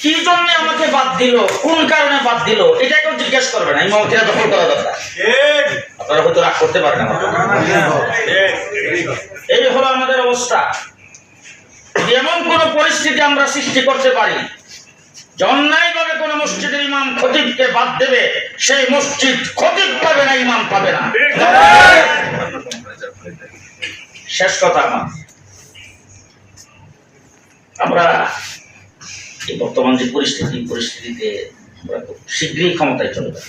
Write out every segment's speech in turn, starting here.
কি জন্য আমাকে বাদ দিল? কোন কারণে বাদ দিল? এটা জিজ্ঞেস করবে না দখল করা দরকার। আপনারা হয়তো রাগ করতে এই হলো আমাদের অবস্থা। এমন কোন পরিস্থিতি আমরা সৃষ্টি করতে পারি অন্যায়ভাবে কোন মসজিদের ইমাম খতিবকে বাদ দেবে, সেই মসজিদ খতিব পাবে না, ইমাম পাবে না। শেষ কথা আমার। আমরা এই বর্তমান যে পরিস্থিতি পরিস্থিতিতে আমরা খুব শীঘ্রই ক্ষমতায় চলে যাব।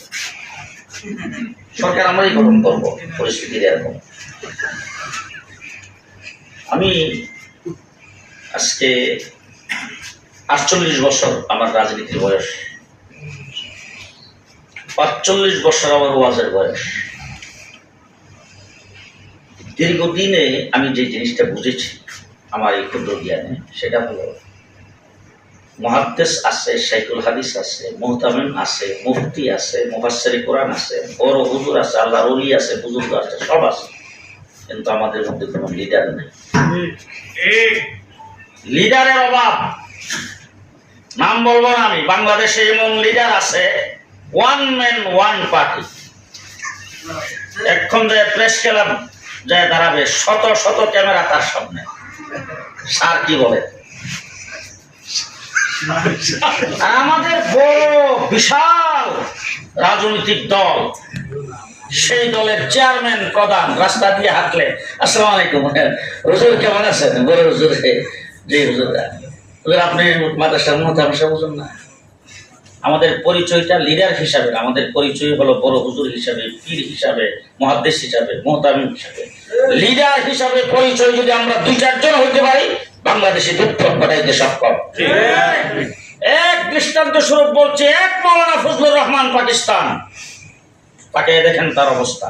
সরকার আমরাই গঠন করব পরিস্থিতির এরকম। আমি আজকে আটচল্লিশ বছর আমার রাজনীতির বয়স। পাঁচচল্লিশ বছর আমার ওয়াজের বয়স। দীর্ঘদিনে আমি যে জিনিসটা বুঝেছি আমার এই ক্ষুদ্র জ্ঞানে, সেটা হলো মহাদ্দেশ আছে শাইকুল হাদিস আছে, মোহতামিম আছে, মুফতি আছে, মুফাসসিরে কোরআন আছে, বড় হুজুর আছে আল্লাহ রলি আছে, বুজুর্গ আছে, সব আছে। কিন্তু আমাদের মধ্যে কোনো লিডার নেই। লিডারের অভাব। নাম বলব না আমি, বাংলাদেশে এমন লিডার আছে ওয়ান ম্যান ওয়ান পার্টি এখন যে প্রেস ক্লাব যায় দাঁড়াবে, শত শত ক্যামেরা তার সামনে। স্যার কি বলে? আমাদের বড়, বিশাল রাজনৈতিক দল, সেই দলের চেয়ারম্যান প্রধান রাস্তা দিয়ে হাঁটলে। আসসালামু আলাইকুম। হুজুর, কেমন আছেন? বড় হুজুর, জি, হুজুর। আপনি মাদ্রাসার মতামশা বুঝুন না। আমাদের পরিচয়টা লিডার হিসাবে আমাদের পরিচয় হলো বড় হুজুর হিসাবে, পীর হিসাবে, মহাদ্দেশ হিসাবে, মোহতামিম হিসাবে। লিডার হিসাবে পরিচয় যদি আমরা দুই চারজন হইতে পারি, বাংলাদেশে বিপ্লব ঘটাইতে সক্ষম। এক দৃষ্টান্ত স্বরূপ বলছে, এক মৌলানা ফজলুর রহমান পাকিস্তান। তাকে দেখেন তার অবস্থা।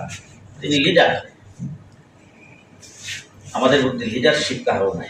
তিনি লিডার আমাদের মধ্যে লিডারশিপ কারও নাই।